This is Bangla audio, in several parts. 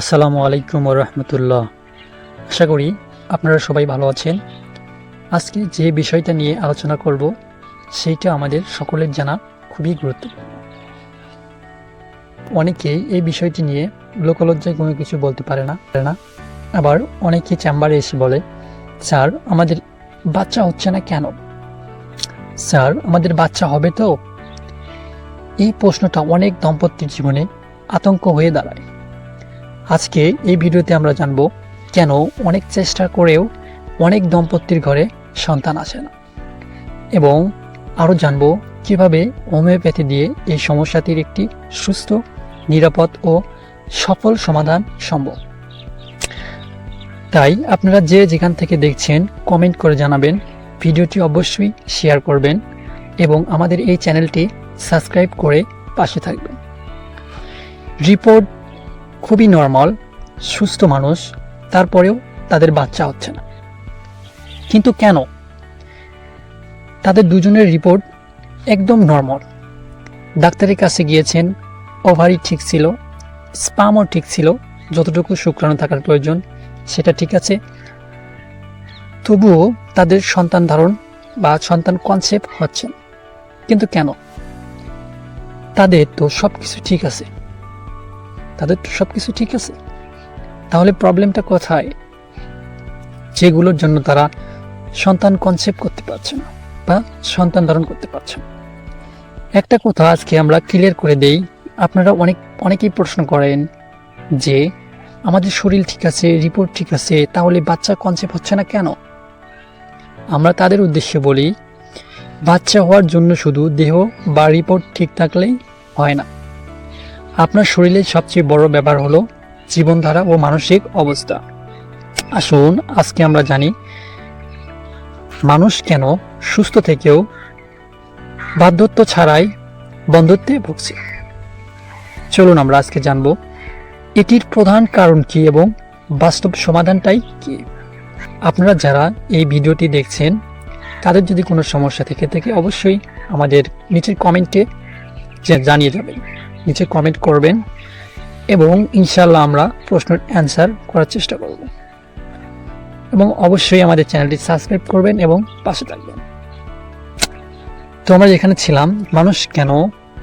আসসালামু আলাইকুম রহমতুল্লাহ। আশা করি আপনারা সবাই ভালো আছেন। আজকে যে বিষয়টা নিয়ে আলোচনা করব, সেইটা আমাদের সকলের জানা খুবই গুরুত্বপূর্ণ। অনেকেই এই বিষয়টি নিয়ে লোকলজ্জায় কোনো কিছু বলতে পারে না পারে না। আবার অনেকে চেম্বারে এসে বলে, স্যার, আমাদের বাচ্চা হচ্ছে না কেন? স্যার, আমাদের বাচ্চা হবে তো? এই প্রশ্নটা অনেক দম্পতির জীবনে আতঙ্ক হয়ে দাঁড়ায়। আজকে এই ভিডিওতে আমরা জানব কেন অনেক চেষ্টা করেও অনেক দম্পতির ঘরে সন্তান আসে না। এবং আরও জানব কীভাবে হোমিওপ্যাথি দিয়ে এই সমস্যাটির একটি সুস্থ, নিরাপদ ও সফল সমাধান সম্ভব। তাই আপনারা যে যেখান থেকে দেখছেন কমেন্ট করে জানাবেন, ভিডিওটি অবশ্যই শেয়ার করবেন এবং আমাদের এই চ্যানেলটি সাবস্ক্রাইব করে পাশে থাকবেন। রিপোর্ট খুবই নর্মাল সুস্থ মানুষ, তারপরেও তাদের বাচ্চা হচ্ছে না। কিন্তু কেন? তাদের দুজনের রিপোর্ট একদম নর্মাল ডাক্তারের কাছে গিয়েছেন ওভারি ঠিক ছিল স্পামও ঠিক ছিল, যতটুকু শুক্রাণু থাকার প্রয়োজন, সেটা ঠিক আছে। তবুও তাদের সন্তান ধারণ বা সন্তান কনসেপ্ট হচ্ছে কিন্তু কেন? তাদের তো সব কিছু ঠিক আছে। তাদের তো সব কিছু ঠিক আছে। তাহলে প্রবলেমটা কোথায়? যেগুলোর জন্য তারা সন্তান কনসেপ্ট করতে পারছে না বা সন্তান ধারণ করতে পারছে না। একটা কথা আজকে আমরা ক্লিয়ার করে দেই, আপনারা অনেক, অনেকেই প্রশ্ন করেন যে, আমাদের শরীর ঠিক আছে রিপোর্ট ঠিক আছে, তাহলে বাচ্চা কনসেপ্ট হচ্ছে না কেন? আমরা তাদের উদ্দেশ্যে বলি, বাচ্চা হওয়ার জন্য শুধু দেহ বা রিপোর্ট ঠিক থাকলেই হয় না। আপনার শরীরের সবচেয়ে বড় ব্যাপার হলো জীবনধারা ও মানসিক অবস্থা। আসুন, আজকে আমরা জানি মানুষ কেন সুস্থ থেকেও বাধ্যত্ব ছাড়াই বন্ধুত্বে ভুগছে। চলুন আমরা আজকে জানব, এটির প্রধান কারণ কি এবং বাস্তব সমাধানটাই কি? আপনারা যারা এই ভিডিওটি দেখছেন, তাদের যদি কোনো সমস্যা থেকে থাকে অবশ্যই আমাদের নিচের কমেন্টে জানিয়ে যাবেন। নিচে কমেন্ট করবেন এবং ইনশাল্লাহ আমরা প্রশ্নের অ্যান্সার করার চেষ্টা করব। এবং অবশ্যই আমাদের চ্যানেলটি সাবস্ক্রাইব করবেন এবং পাশে থাকবেন। তো আমরা যেখানে ছিলাম, মানুষ কেন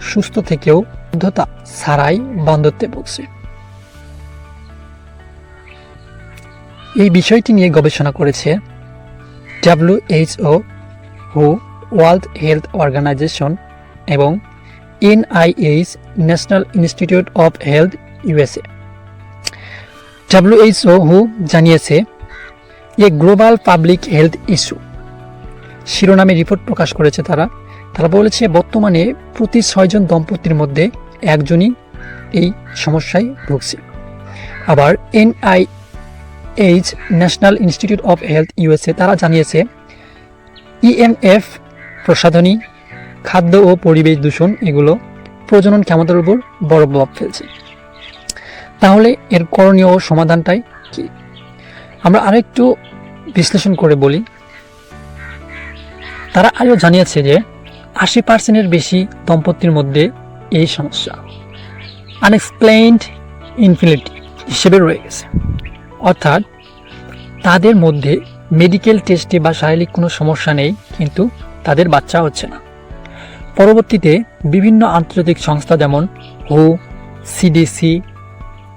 সুস্থ থেকেও শুদ্ধতা ছাড়াই বন্ধত্বে ভুগছে? এই বিষয়টি নিয়ে গবেষণা করেছে ডাব্লিউএইচও হু ওয়ার্ল্ড হেলথ অর্গানাইজেশন এবং NIH National Institute of Health USA WHO হু জানিয়েছে, a global public health issue. শিরোনামে রিপোর্ট প্রকাশ করেছে তারা। তারা বলেছে, বর্তমানে প্রতি ছয়জন দম্পতির মধ্যে একজনই এই সমস্যায় ভুগছে। আবার NIH National Institute of Health USA তারা জানিয়েছে ইএমএফ প্রসাধনী খাদ্য ও পরিবেশ দূষণ এগুলো প্রজনন ক্ষমতার উপর বড় প্রভাব ফেলছে। তাহলে এর করণীয় ও সমাধানটাই কি? আমরা আরেকটু বিশ্লেষণ করে বলি। তারা আরও জানিয়েছে যে আশি পার্সেন্টের বেশি দম্পতির মধ্যে এই সমস্যা আনএক্সপ্লেইনড ইনফিনিটি হিসেবে রয়ে গেছে। অর্থাৎ তাদের মধ্যে মেডিকেল টেস্টে বা শারীরিক কোনো সমস্যা নেই, কিন্তু তাদের বাচ্চা হচ্ছে না। পরবর্তীতে বিভিন্ন আন্তর্জাতিক সংস্থা যেমন হু সিডিসি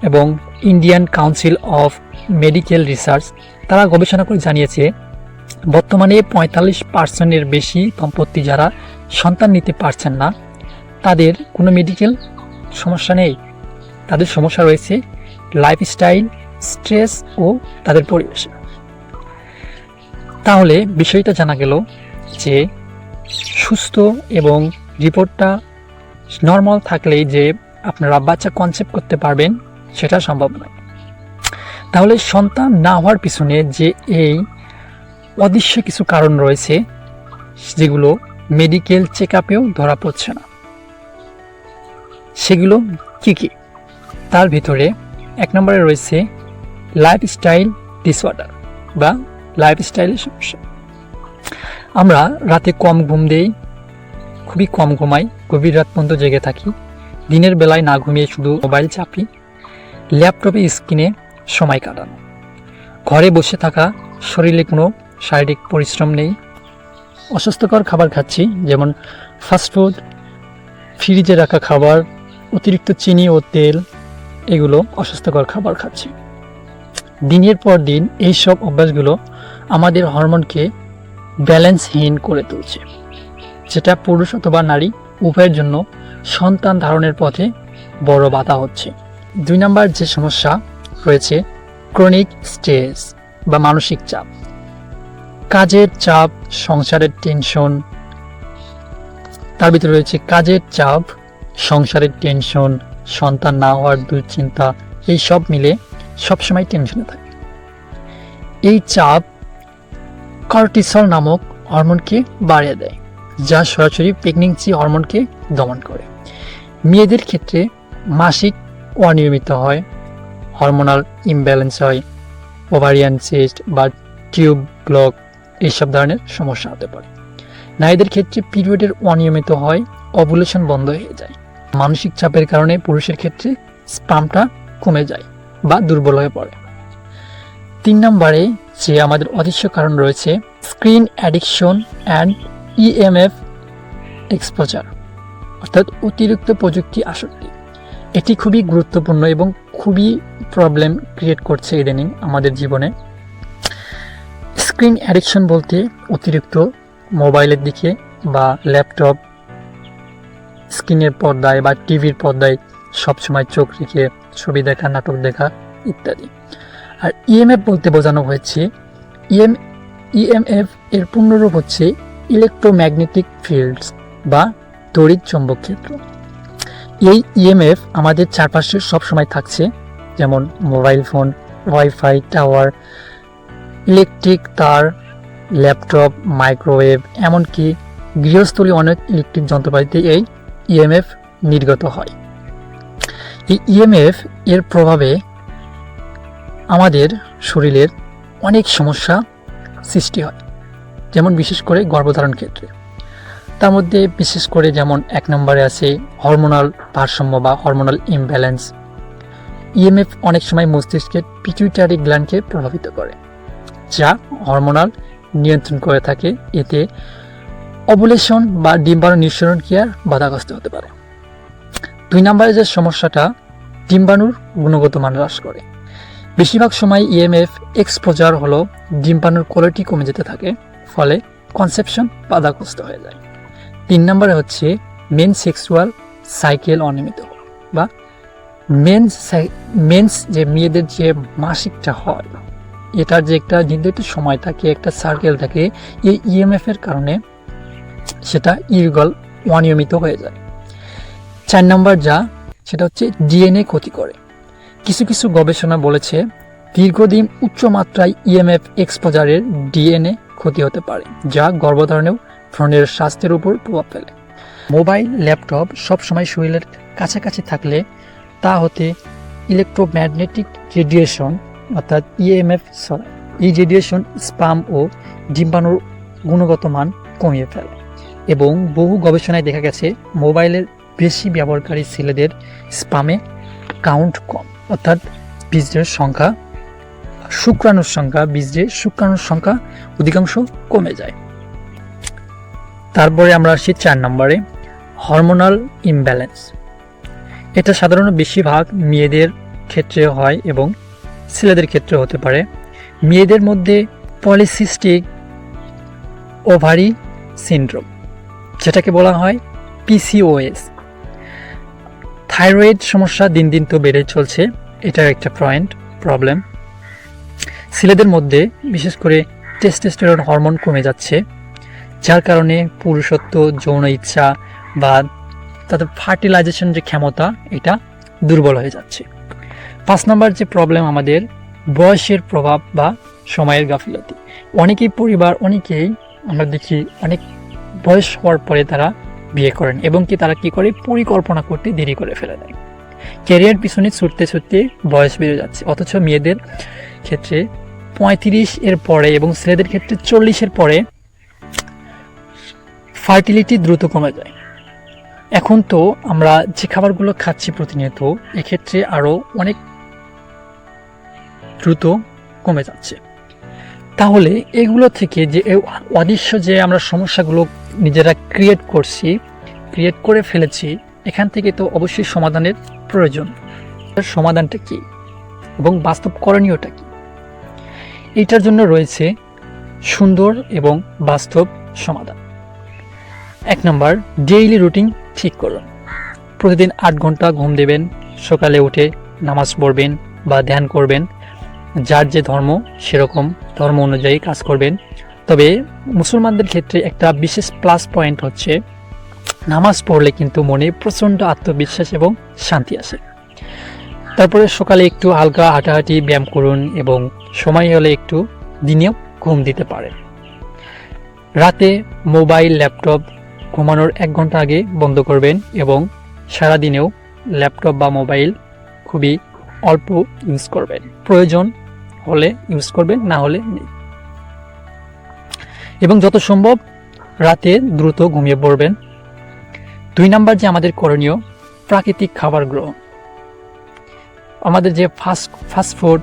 এবং Indian Council of Medical Research, তারা গবেষণা করে জানিয়েছে, বর্তমানে পঁয়তাল্লিশ পার্সেন্টের বেশি দম্পতি যারা সন্তান নিতে পারছেন না, তাদের কোনো মেডিকেল সমস্যা নেই। তাদের সমস্যা রয়েছে লাইফস্টাইল স্ট্রেস ও তাদের পরিবেশ। তাহলে বিষয়টা জানা গেল যে সুস্থ এবং রিপোর্টটা নর্মাল থাকলেই যে আপনারা বাচ্চা কনসেপ্ট করতে পারবেন, সেটা সম্ভব নয়। তাহলে সন্তান না হওয়ার পিছনে যে এই অদৃশ্য কিছু কারণ রয়েছে, যেগুলো মেডিকেল চেক আপেও ধরা পড়ছে না। সেগুলো কি কি? তার ভিতরে এক নম্বরে রয়েছে লাইফস্টাইল ডিসঅর্ডার বা লাইফস্টাইলের সমস্যা। আমরা রাতে কম ঘুম দেই, খুবই কম ঘুমাই, গভীর রাত পর্যন্ত জেগে থাকি। দিনের বেলায় না ঘুমিয়ে শুধু মোবাইল চাপি, ল্যাপটপে স্ক্রিনে সময় কাটানো। ঘরে বসে থাকা শরীরে কোনো শারীরিক পরিশ্রম নেই। অস্বাস্থ্যকর খাবার খাচ্ছি, যেমন ফাস্টফুড ফ্রিজে রাখা খাবার, অতিরিক্ত চিনি ও তেল, এগুলো অস্বাস্থ্যকর খাবার খাচ্ছি। দিনের পর দিন এইসব অভ্যাসগুলো আমাদের হরমোনকে ব্যালেন্সহীন করে তুলছে, যেটা পুরুষ অথবা নারী উভয়ের জন্য সন্তান ধারণের পথে বড় বাধা হচ্ছে। দুই নম্বর যে সমস্যা রয়েছে ক্রনিক স্ট্রেস বা মানসিক চাপ। কাজের চাপ, সংসারের টেনশন তার ভিতরে রয়েছে কাজের চাপ, সংসারের টেনশন সন্তান না হওয়ার দুশ্চিন্তা, এই সব মিলে সবসময় টেনশনে থাকে। এই চাপ কর্টিসল নামক হরমোনকে বাড়িয়ে দেয়, যা সরাসরি প্রেগনেন্সি হরমোনকে দমন করে। মেয়েদের ক্ষেত্রে মাসিক অনিয়মিত হয়, হরমোনাল ইমব্যালেন্স হয়, ওভারিয়ান সিস্ট বা টিউব ব্লক এইসব ধরনের সমস্যা হতে পারে। নারীদের ক্ষেত্রে পিরিয়ডের অনিয়মিত হয়, অবুলেশন বন্ধ হয়ে যায়। মানসিক চাপের কারণে পুরুষের ক্ষেত্রে স্পামটা কমে যায় বা দুর্বল হয়ে পড়ে। তিন নম্বরে যে আমাদের অদৃশ্য কারণ রয়েছে screen addiction and EMF exposure অর্থাৎ অতিরিক্ত প্রযুক্তি আসক্তি। এটি খুবই গুরুত্বপূর্ণ এবং খুবই প্রবলেম ক্রিয়েট করছে ইদানিং আমাদের জীবনে। স্ক্রিন অ্যাডিকশন বলতে অতিরিক্ত মোবাইলের দিকে বা ল্যাপটপ স্ক্রিনের পর্দায় বা টিভির পর্দায় সবসময় চোখ রেখে ছবি দেখা, নাটক দেখা ইত্যাদি। আর ইএমএফ বলতে বোঝানো হয়েছে ইএম ইএমএফ এর পূর্ণরূপ হচ্ছে ইলেকট্রোম্যাগনেটিক ফিল্ডস বা তড়িৎ চৌম্বক ক্ষেত্র। এই ইএমএফ আমাদের চারপাশে সবসময় থাকছে, যেমন mobile phone WiFi tower electric তার ল্যাপটপ মাইক্রোওয়েভ এমনকি গৃহস্থলী অনেক ইলেকট্রিক যন্ত্রপাতিতে এই ইএমএফ নির্গত হয়। এই ইএমএফ এর প্রভাবে আমাদের শরীরের অনেক সমস্যা সৃষ্টি হয়, যেমন বিশেষ করে গর্ভধারণ ক্ষেত্রে। তার মধ্যে বিশেষ করে যেমন এক নম্বরে আছে হরমোনাল ভারসাম্য বা হরমোনাল ইমব্যালেন্স ইএমএফ অনেক সময় মস্তিষ্কের পিটুইটারি গ্ল্যান্ডকে প্রভাবিত করে, যা হরমোনাল নিয়ন্ত্রণ করে থাকে। এতে অবুলেশন বা ডিম্বাণু নিঃসরণ ক্রিয়ার বাধাগ্রস্ত হতে পারে। দুই নম্বরে যে সমস্যাটা, ডিম্বাণুর গুণগত মান হ্রাস করে। বেশিরভাগ সময় ইএমএফ এক্সপোজার হলো ডিম্বাণুর কোয়ালিটি কমে যেতে থাকে, ফলে কনসেপশন বাধাগ্রস্ত হয়ে যায়। তিন নম্বরে হচ্ছে মেন সেক্সুয়াল সাইকেল অনিয়মিত বা মেন্স মেন্স যে মেয়েদের যে মাসিকটা হয়, এটার যে একটা নির্দিষ্ট সময় থাকে, একটা সার্কেল থাকে, এই ইএমএফ এর কারণে সেটা ইরগল অনিয়মিত হয়ে যায়। চার নম্বর যা, সেটা হচ্ছে ডিএনএ ক্ষতি করে। কিছু কিছু গবেষণা বলেছে দীর্ঘদিন উচ্চ মাত্রায় ইএমএফ এক্সপোজারের ডিএনএ ক্ষতি হতে পারে, যা গর্ভধারণেও ভ্রণের স্বাস্থ্যের উপর প্রভাব ফেলে। মোবাইল, ল্যাপটপ সবসময় শরীরের কাছাকাছি থাকলে তা হতে ইলেকট্রোম্যাগনেটিক রেডিয়েশন অর্থাৎ ইএমএফ ছড়ায় এই রেডিয়েশন স্পাম ও ডিম্বাণুর গুণগত মান কমিয়ে ফেলে। এবং বহু গবেষণায় দেখা গেছে, মোবাইলের বেশি ব্যবহারকারী ছেলেদের স্পামে কাউন্ট কম। অর্থাৎ বীজের সংখ্যা শুক্রাণুর সংখ্যা, বীজের শুক্রাণুর সংখ্যা অধিকাংশ কমে যায়। তারপরে আমরা আসি চার নম্বরে হরমোনাল ইমব্যালেন্স এটা সাধারণত বেশিরভাগ মেয়েদের ক্ষেত্রে হয় এবং ছেলেদের ক্ষেত্রে হতে পারে। মেয়েদের মধ্যে পলিসিস্টিক ওভারি সিন্ড্রোম যেটাকে বলা হয় পিসিওএস থাইরয়েড সমস্যা দিন দিন তো বেড়ে চলছে এটার একটা পয়েন্ট প্রবলেম ছেলেদের মধ্যে বিশেষ করে টেস্টোস্টেরন হরমোন কমে যাচ্ছে, যার কারণে পুরুষত্ব, যৌন ইচ্ছা বা তাদের ফার্টিলাইজেশন যে ক্ষমতা, এটা দুর্বল হয়ে যাচ্ছে। পাঁচ নম্বর যে প্রবলেম আমাদের, বয়সের প্রভাব বা সময়ের গাফিলতি। অনেকেই পরিবার, অনেকেই আমরা দেখি, অনেক বয়স হওয়ার পরে তারা বিয়ে করেন এবং কি তারা কি করে? পরিকল্পনা করতে দেরি করে ফেলে দেয় ক্যারিয়ার পিছনে ছুটতে ছুটতে বয়স বেড়ে যাচ্ছে। অথচ মেয়েদের ক্ষেত্রে পঁয়ত্রিশ এর পরে এবং ছেলেদের ক্ষেত্রে চল্লিশের পরে ফার্টিলিটি দ্রুত কমে যায়। এখন তো আমরা যে খাবারগুলো খাচ্ছি প্রতিনিয়ত, এক্ষেত্রে আরও অনেক দ্রুত কমে যাচ্ছে। তাহলে এগুলো থেকে যে অদৃশ্য যে আমরা সমস্যাগুলো নিজেরা ক্রিয়েট করছি ক্রিয়েট করে ফেলেছি, এখান থেকে তো অবশ্যই সমাধানের প্রয়োজন। সমাধানটা কি? এবং বাস্তব করণীয়টা কি? এটার জন্য রয়েছে সুন্দর এবং বাস্তব সমাধান। এক নম্বর ডেইলি রুটিন ঠিক করুন। প্রতিদিন আট ঘণ্টা ঘুম দেবেন, সকালে উঠে নামাজ পড়বেন বা ধ্যান করবেন। যার যে ধর্ম, সেরকম ধর্ম অনুযায়ী কাজ করবেন। তবে মুসলমানদের ক্ষেত্রে একটা বিশেষ প্লাস পয়েন্ট হচ্ছে, নামাজ পড়লে কিন্তু মনে প্রচণ্ড আত্মবিশ্বাস এবং শান্তি আসে। তারপরে সকালে একটু হালকা হাঁটাহাঁটি, ব্যায়াম করুন এবং সময় হলে একটু দিনেও ঘুম দিতে পারেন। রাতে মোবাইল, ল্যাপটপ ঘুমানোর এক ঘণ্টা আগে বন্ধ করবেন এবং সারাদিনেও ল্যাপটপ বা মোবাইল খুবই অল্প ইউজ করবেন। প্রয়োজন হলে ইউজ করবেন, না হলে নেই। এবং যত সম্ভব রাতে দ্রুত ঘুমিয়ে পড়বেন। দুই নাম্বার যে আমাদের করণীয়, প্রাকৃতিক খাবার গ্রহণ আমাদের যে ফাস্ট ফাস্টফুড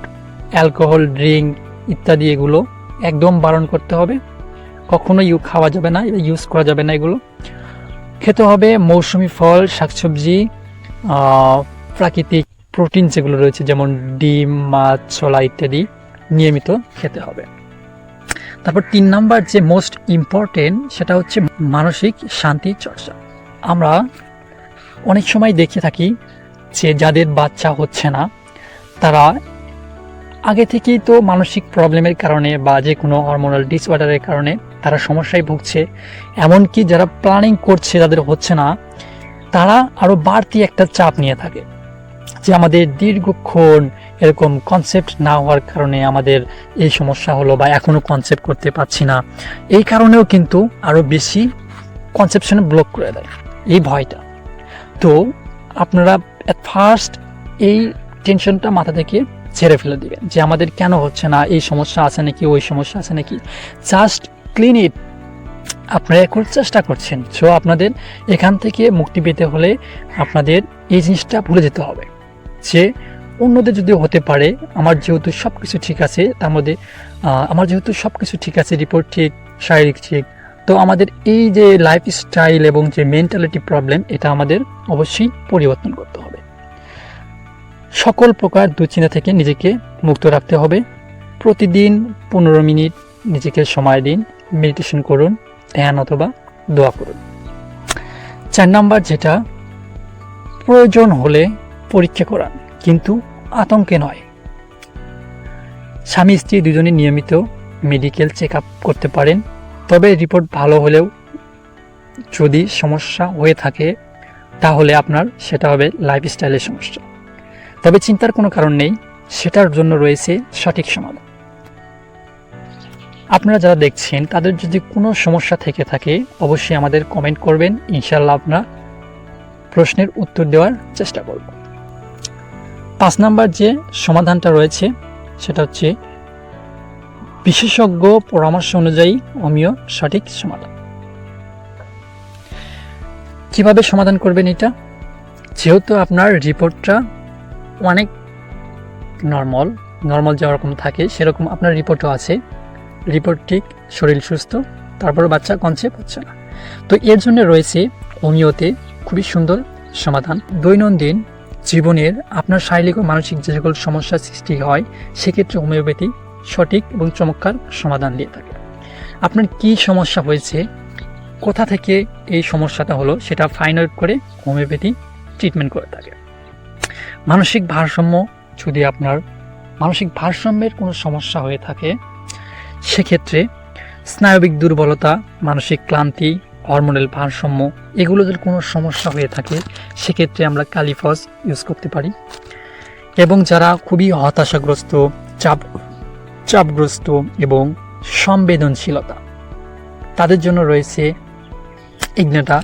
অ্যালকোহল ড্রিঙ্ক ইত্যাদি এগুলো একদম বারণ করতে হবে। কখনো ইউ খাওয়া যাবে না ইউজ করা যাবে না এগুলো। খেতে হবে মৌসুমি ফল, শাকসবজি প্রাকৃতিক প্রোটিন যেগুলো রয়েছে, যেমন ডিম, মাছ, ছোলা ইত্যাদি নিয়মিত খেতে হবে। তারপর তিন নাম্বার যে মোস্ট ইম্পর্টেন্ট সেটা হচ্ছে মানসিক শান্তি চর্চা। আমরা অনেক সময় দেখে থাকি যে যাদের বাচ্চা হচ্ছে না, তারা আগে থেকেই তো মানসিক প্রবলেমের কারণে বা যে কোনো হরমোনাল ডিসঅর্ডারের কারণে তারা সমস্যায় ভুগছে। এমনকি যারা প্ল্যানিং করছে তাদের হচ্ছে না, তারা আরও বাড়তি একটা চাপ নিয়ে থাকে। যে আমাদের দীর্ঘক্ষণ এরকম কনসেপ্ট না হওয়ার কারণে আমাদের এই সমস্যা হলো বা এখনও কনসেপ্ট করতে পারছি না। এই কারণেও কিন্তু আরও বেশি কনসেপশনে ব্লক করে দেয় এই ভয়টা। তো আপনারা ফার্স্ট এই টেনশনটা মাথা থেকে ছেড়ে ফেলে দিবেন যে আমাদের কেন হচ্ছে না, এই সমস্যা আছে নাকি, ওই সমস্যা আছে নাকি। জাস্ট ক্লিন ইট আপনারা এখন চেষ্টা করছেন। সো আপনাদের এখান থেকে মুক্তি পেতে হলে আপনাদের এই জিনিসটা ভুলে যেতে হবে। যে অন্যদের যদি হতে পারে, আমার যেহেতু সব কিছু ঠিক আছে, তার মধ্যে আমার যেহেতু সব কিছু ঠিক আছে রিপোর্ট ঠিক শারীরিক ঠিক তো আমাদের এই যে লাইফ স্টাইল এবং যে মেন্টালিটি প্রবলেম এটা আমাদের অবশ্যই পরিবর্তন করতে হবে। সকল প্রকার দুশ্চিন্তা থেকে নিজেকে মুক্ত রাখতে হবে। প্রতিদিন পনেরো মিনিট নিজেকে সময় দিন মেডিটেশন করুন, ধ্যান অথবা দোয়া করুন। চার নাম্বার যেটা, প্রয়োজন হলে পরীক্ষা করান। কিন্তু আতঙ্কে নয়। স্বামী স্ত্রী দুজনে নিয়মিত মেডিকেল চেক করতে পারেন, তবে রিপোর্ট ভালো হলেও যদি সমস্যা হয়ে থাকে, তাহলে আপনার সেটা হবে লাইফস্টাইলের সমস্যা। তবে চিন্তার কোনো কারণ নেই, সেটার জন্য রয়েছে সঠিক সমাধান। আপনারা যারা দেখছেন, তাদের যদি কোনো সমস্যা থেকে থাকে, অবশ্যই আমাদের কমেন্ট করবেন। ইনশাল্লাহ আপনার প্রশ্নের উত্তর দেওয়ার চেষ্টা করব। পাঁচ নাম্বার যে সমাধানটা রয়েছে, সেটা হচ্ছে বিশেষজ্ঞ পরামর্শ অনুযায়ী হোমিও সঠিক সমাধান। কীভাবে সমাধান করবেন এটা? যেহেতু আপনার রিপোর্টটা অনেক নর্মাল নর্মাল যেরকম থাকে, সেরকম আপনার রিপোর্টও আছে। রিপোর্ট ঠিক, শরীর সুস্থ তারপরে বাচ্চা কনসেপ্ট হচ্ছে না। তো এর জন্য রয়েছে হোমিওতে খুবই সুন্দর সমাধান। দৈনন্দিন জীবনের আপনার শারীরিক ও মানসিক যে সকল সমস্যার সৃষ্টি হয়, সেক্ষেত্রে হোমিওপ্যাথি সঠিক এবং চমৎকার সমাধান দিয়ে থাকে। আপনার কি সমস্যা হয়েছে, কোথা থেকে এই সমস্যাটা হলো, সেটা ফাইন্ড আউট করে হোমিওপ্যাথি ট্রিটমেন্ট করে থাকে। মানসিক ভারসাম্য, যদি আপনার মানসিক ভারসাম্যের কোনো সমস্যা হয়ে থাকে, সেক্ষেত্রে স্নায়বিক দুর্বলতা, মানসিক ক্লান্তি হরমোনাল ভারসাম্য এগুলো যদি কোনো সমস্যা হয়ে থাকে, সেক্ষেত্রে আমরা কালিফস ইউজ করতে পারি। এবং যারা খুবই হতাশাগ্রস্ত, চাপ, চাপগ্রস্ত এবং সংবেদনশীলতা, তাদের জন্য রয়েছে ইগনেটা।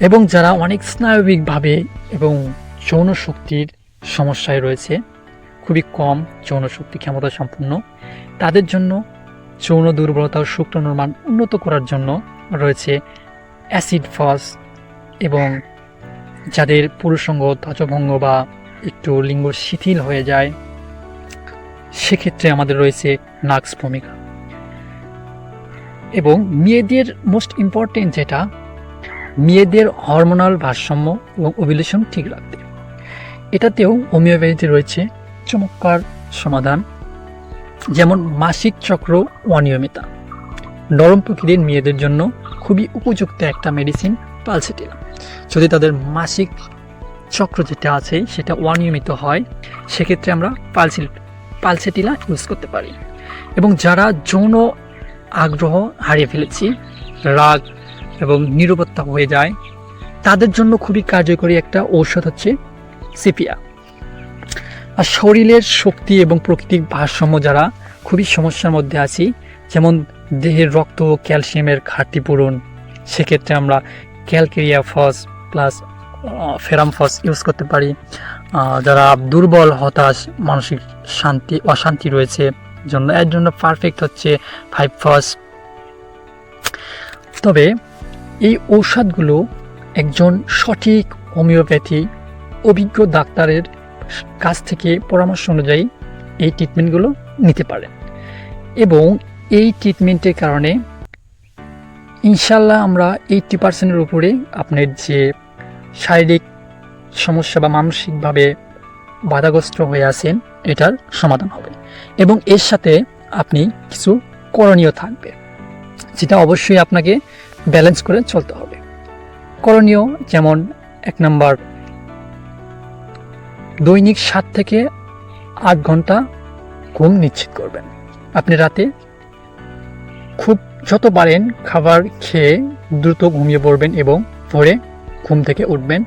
এবং যারা অনেক স্নায়বিকভাবে এবং যৌন শক্তির সমস্যায় রয়েছে, খুবই কম যৌন শক্তি ক্ষমতা সম্পন্ন তাদের জন্য যৌন দুর্বলতা ও শুক্রাণুর মান উন্নত করার জন্য রয়েছে অ্যাসিড ফস এবং যাদের পুরুষঙ্গ, ধ্বজভঙ্গ বা একটু লিঙ্গ শিথিল হয়ে যায়, সেক্ষেত্রে আমাদের রয়েছে নাক্স ভূমিকা। এবং মেয়েদের মোস্ট ইম্পর্টেন্ট যেটা, মেয়েদের হরমোনাল ভারসাম্য এবং ওভিলেশন ঠিক রাখতে। এটাতেও হোমিওপ্যাথিতে রয়েছে, চমৎকার সমাধান। যেমন মাসিক চক্র অনিয়মিতা। নরম প্রকৃতির মেয়েদের জন্য খুবই উপযুক্ত একটা মেডিসিন পালসেটিলা যদি তাদের মাসিক চক্র যেটা আছে, সেটা অনিয়মিত হয়, সেক্ষেত্রে আমরা পালসি পালসেটিলা ইউজ করতে পারি। এবং যারা যৌন আগ্রহ হারিয়ে ফেলেছি, রাগ এবং নিরবতা হয়ে যায়, তাদের জন্য খুবই কার্যকরী একটা ঔষধ হচ্ছে সিপিয়া আর শরীরের শক্তি এবং প্রকৃতিক ভারসাম্য যারা খুবই সমস্যার মধ্যে আছি, যেমন দেহের রক্ত ও ক্যালসিয়ামের ঘাটতি পূরণ। সেক্ষেত্রে আমরা Calcarea phos plus ferrum phos use করতে পারি। যারা দুর্বল, হতাশ, মানসিক শান্তি, অশান্তি রয়েছে, জন্য এর জন্য পারফেক্ট হচ্ছে ফাইভ ফস। তবে এই ঔষধগুলো একজন সঠিক হোমিওপ্যাথি, অভিজ্ঞ ডাক্তারের কাছ থেকে পরামর্শ অনুযায়ী এই ট্রিটমেন্টগুলো নিতে পারেন। এবং এই ট্রিটমেন্টের কারণে ইনশাল্লাহ আমরা এইটটি পার্সেন্টের উপরে আপনার যে শারীরিক সমস্যা বা মানসিকভাবে বাধাগ্রস্ত হয়ে আছেন, এটার সমাধান হবে। এবং এর সাথে আপনি কিছু করণীয় থাকবে, যেটা অবশ্যই আপনাকে ব্যালেন্স করে চলতে হবে। করণীয় যেমন এক নম্বর, দৈনিক সাত থেকে আট ঘণ্টা ঘুম নিশ্চিত করবেন। আপনি রাতে খুব যত পারেন খাবার খেয়ে দ্রুত ঘুমিয়ে পড়বেন এবং ভোরে ঘুম থেকে উঠবেন।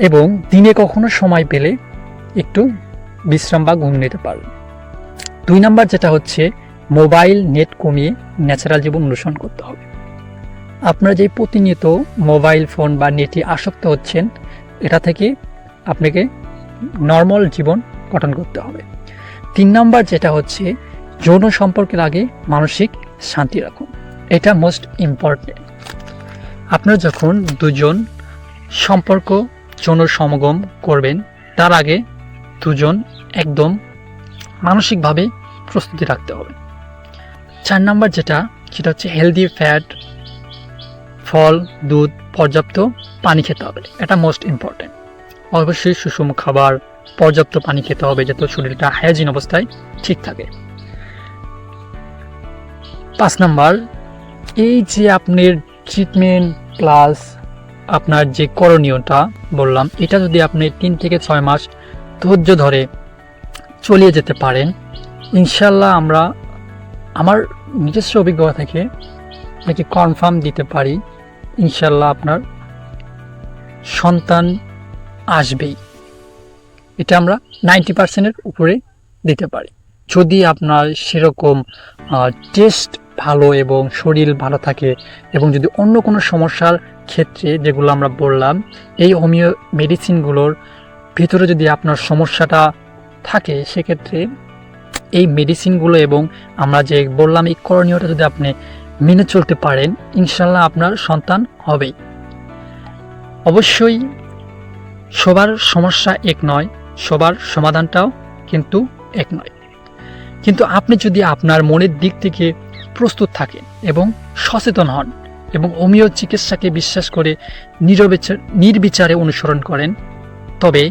এবং দিনে কখনো সময় পেলে একটু বিশ্রাম বা ঘুম নিতে পারবেন। দুই নাম্বার যেটা হচ্ছে, মোবাইল নেট কমিয়ে ন্যাচারাল জীবন অনুসরণ করতে হবে। আপনারা যে প্রতিনিয়ত মোবাইল ফোন বা নেটে আসক্ত হচ্ছেন, এটা থেকে আপনাকে নর্মাল জীবন গঠন করতে হবে। তিন নাম্বার যেটা হচ্ছে যৌন সম্পর্কের আগে মানসিক শান্তি রাখুন। এটা মোস্ট ইম্পর্টেন্ট আপনারা যখন দুজন সম্পর্ক যৌন সমাগম করবেন, তার আগে দুজন একদম মানসিকভাবে প্রস্তুতি রাখতে হবে। চার নাম্বার যেটা, সেটা হচ্ছে হেলদি ফ্যাট ফল, দুধ, পর্যাপ্ত পানি খেতে হবে। এটা মোস্ট ইম্পর্টেন্ট অবশ্যই সুষম খাবার, পর্যাপ্ত পানি খেতে হবে, যাতে শরীরটা হাইজিন অবস্থায় ঠিক থাকে। পাঁচ নাম্বার, এই যে আপনার ট্রিটমেন্ট প্লাস আপনার যে করণীয়টা বললাম, এটা যদি আপনি তিন থেকে ছয় মাস ধৈর্য ধরে চলিয়ে যেতে পারেন, ইনশাল্লাহ আমরা আমার নিজস্ব অভিজ্ঞতা থেকে নাকি কনফার্ম দিতে পারি, ইনশাল্লাহ আপনার সন্তান আসবেই। এটা আমরা নাইনটি পার্সেন্টের উপরে দিতে পারি। যদি আপনার সেরকম টেস্ট ভালো এবং শরীর ভালো থাকে এবং যদি অন্য কোনো সমস্যার ক্ষেত্রে যেগুলো আমরা বললাম, এই হোমিও মেডিসিনগুলোর ভিতরে যদি আপনার সমস্যাটা থাকে, সেক্ষেত্রে এই মেডিসিনগুলো এবং আমরা যে বললাম এই করণীয়টা যদি আপনি মেনে চলতে পারেন, ইনশাল্লাহ আপনার সন্তান হবেই। অবশ্যই সবার সমস্যা এক নয়, সবার সমাধানটাও কিন্তু এক নয়। কিন্তু আপনি যদি আপনার মনের দিক থেকে প্রস্তুত থাকেন এবং সচেতন হন এবং হোমিও চিকিৎসাকে বিশ্বাস করে নিরবিচার অনুসরণ করেন। তবে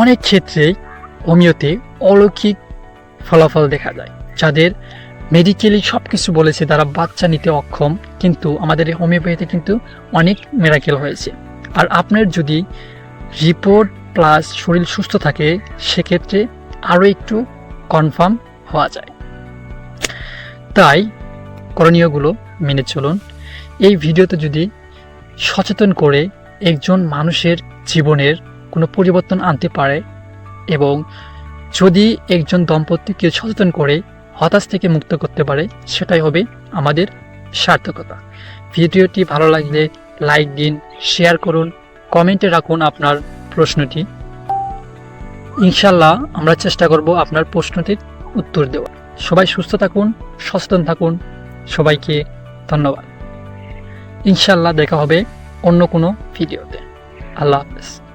অনেক ক্ষেত্রে হোমিওতে অলৌকিক ফলাফল দেখা যায়, যাদের মেডিকেলি সব কিছু বলেছে তারা বাচ্চা নিতে অক্ষম, কিন্তু আমাদের হোমিওপ্যাথিতে কিন্তু অনেক মেরাকেল হয়েছে। আর আপনার যদি রিপোর্ট প্লাস শরীর সুস্থ থাকে, সেক্ষেত্রে আরও একটু কনফার্ম হওয়া যায়। তাই করণীয়গুলো মেনে চলুন। এই ভিডিওতে যদি সচেতন করে একজন মানুষের জীবনের কোনো পরিবর্তন আনতে পারে এবং যদি একজন দম্পতিকে সচেতন করে হতাশ থেকে মুক্ত করতে পারে, সেটাই হবে আমাদের সার্থকতা। ভিডিওটি ভালো লাগলে লাইক দিন, শেয়ার করুন, কমেন্টে রাখুন আপনার প্রশ্নটি। ইনশাল্লাহ আমরা চেষ্টা করব আপনার প্রশ্নটির উত্তর দেওয়ার। সবাই সুস্থ থাকুন, সচেতন থাকুন, সবাইকে ধন্যবাদ। ইনশাল্লাহ দেখা হবে অন্য কোনো ভিডিওতে। আল্লাহ হাফেজ।